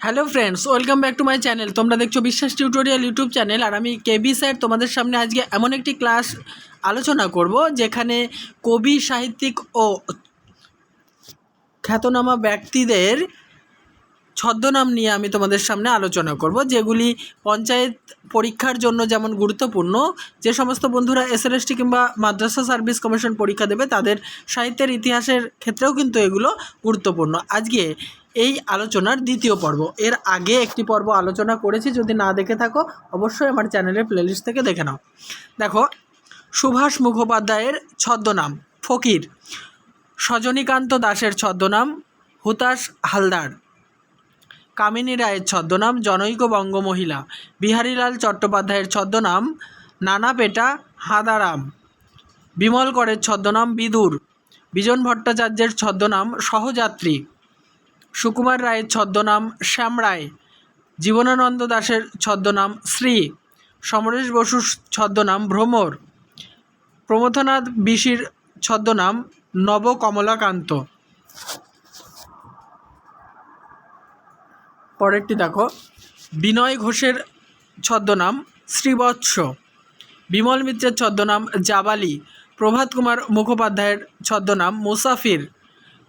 Hello friends welcome back to my channel তোমরা দেখছ বিশ্বাস টিউটোরিয়াল ইউটিউব চ্যানেল আর আমি কেবি স্যার তোমাদের সামনে আজকে এমন একটি ক্লাস আলোচনা করব যেখানে কবি, সাহিত্যিক ও খ্যাতনামা ব্যক্তিদের ছদ্মনাম নিয়ে আমি তোমাদের সামনে আলোচনা করব, যেগুলি পঞ্চায়েত পরীক্ষার জন্য যেমন গুরুত্বপূর্ণ, যে সমস্ত বন্ধুরা এসএলএসটি কিংবা মাদ্রাসা সার্ভিস কমিশন পরীক্ষা দেবে, তাদের সাহিত্যের ইতিহাসের ক্ষেত্রেও কিন্তু এগুলো গুরুত্বপূর্ণ। আজকে এই আলোচনার দ্বিতীয় পর্ব। এর আগে একটি পর্ব আলোচনা করেছি, যদি না দেখে থাকো, অবশ্যই আমার চ্যানেলের প্লেলিস্ট থেকে দেখে নাও। দেখো, সুভাষ মুখোপাধ্যায়ের ছদ্মনাম, ফকির। সজনীকান্ত দাসের ছদ্মনাম, হুতাশ হালদার। কামিনী রায়ের ছদ্মনাম, জনৈক বঙ্গমহিলা। বিহারীলাল চট্টোপাধ্যায়ের ছদ্মনাম, নানা পেটা হাদারাম। বিমল করের ছদ্মনাম, বিদুর। বিজন ভট্টাচার্যের ছদ্মনাম, সহযাত্রী। সুকুমার রায়ের ছদ্মনাম শ্যাম রায়, জীবনানন্দ দাশের ছদ্মনাম শ্রী, সমরেশ বসুর ছদ্মনাম ভ্রমর, প্রমথনাথ বিশির ছদ্মনাম নবকমলাকান্ত। পরেরটি দেখো, বিনয় ঘোষের ছদ্মনাম শ্রীবৎস, বিমল মিত্রের ছদ্মনাম জাবালি, প্রভাত কুমার মুখোপাধ্যায়ের ছদ্মনাম মুসাফির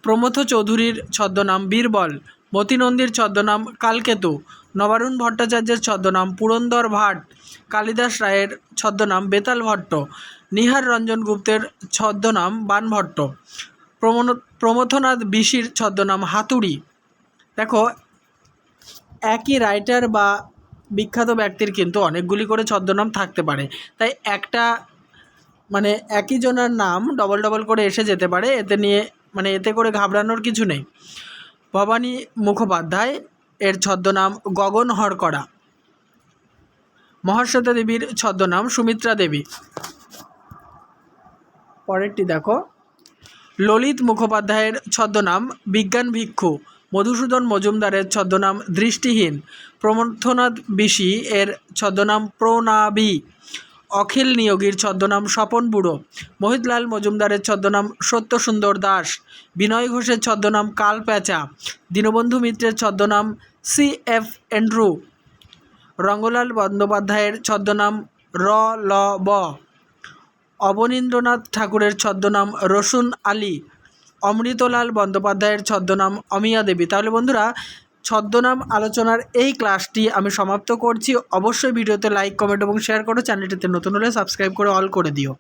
প্রমথ চৌধুরীর ছদ্মনাম বীরবল, মতিনন্দীর ছদ্মনাম কালকেতু, নবারুণ ভট্টাচার্যের ছদ্মনাম পুরন্দর ভাট, কালিদাস রায়ের ছদ্মনাম বেতাল ভট্ট, নিহার রঞ্জন গুপ্তের ছদ্মনাম বানভট্ট প্রমথনাথ বিশির ছদ্মনাম হাতুড়ি। দেখো, একই রাইটার বা বিখ্যাত ব্যক্তির কিন্তু অনেকগুলি করে ছদ্মনাম থাকতে পারে। তাই একটা মানে একই জনের নাম ডবল ডবল করে এসে যেতে পারে। এতে নিয়ে মানে এতে করে ঘাবড়ানোর কিছু নেই। ভবানী মুখোপাধ্যায় এর ছদ্মনাম গগন হরকরা মহাশ্বেতা দেবীর ছদ্মনাম সুমিত্রা দেবী। পরেরটি দেখো। ললিত মুখোপাধ্যায়ের ছদ্মনাম বিজ্ঞান ভিক্ষু। মধুসূদন মজুমদারের ছদ্মনাম দৃষ্টিহীন। প্রমথনাথ বিশি এর ছদ্মনাম প্রণাবী। অখিল নিয়োগীর ছদ্মনাম স্বপন বুড়ো, মোহিতলাল মজুমদারের ছদ্মনাম সত্যসুন্দর দাস, বিনয় ঘোষের ছদ্মনাম কাল প্যাঁচা, দীনবন্ধু মিত্রের ছদ্মনাম সি এফ এন্ড্রু, রঙ্গলাল বন্দ্যোপাধ্যায়ের ছদ্মনাম র ল ব, অবনীন্দ্রনাথ ঠাকুরের ছদ্মনাম রসুন আলী, অমৃতলাল বন্দ্যোপাধ্যায়ের ছদ্মনাম অমিয়া দেবী। তাহলে বন্ধুরা ছদ্মনাম আলোচনার এই ক্লাসটি আমি সমাপ্ত করছি। অবশ্যই ভিডিওতে লাইক কমেন্ট এবং শেয়ার করো। চ্যানেলটিতে নতুন হলে সাবস্ক্রাইব করে অল করে দিও।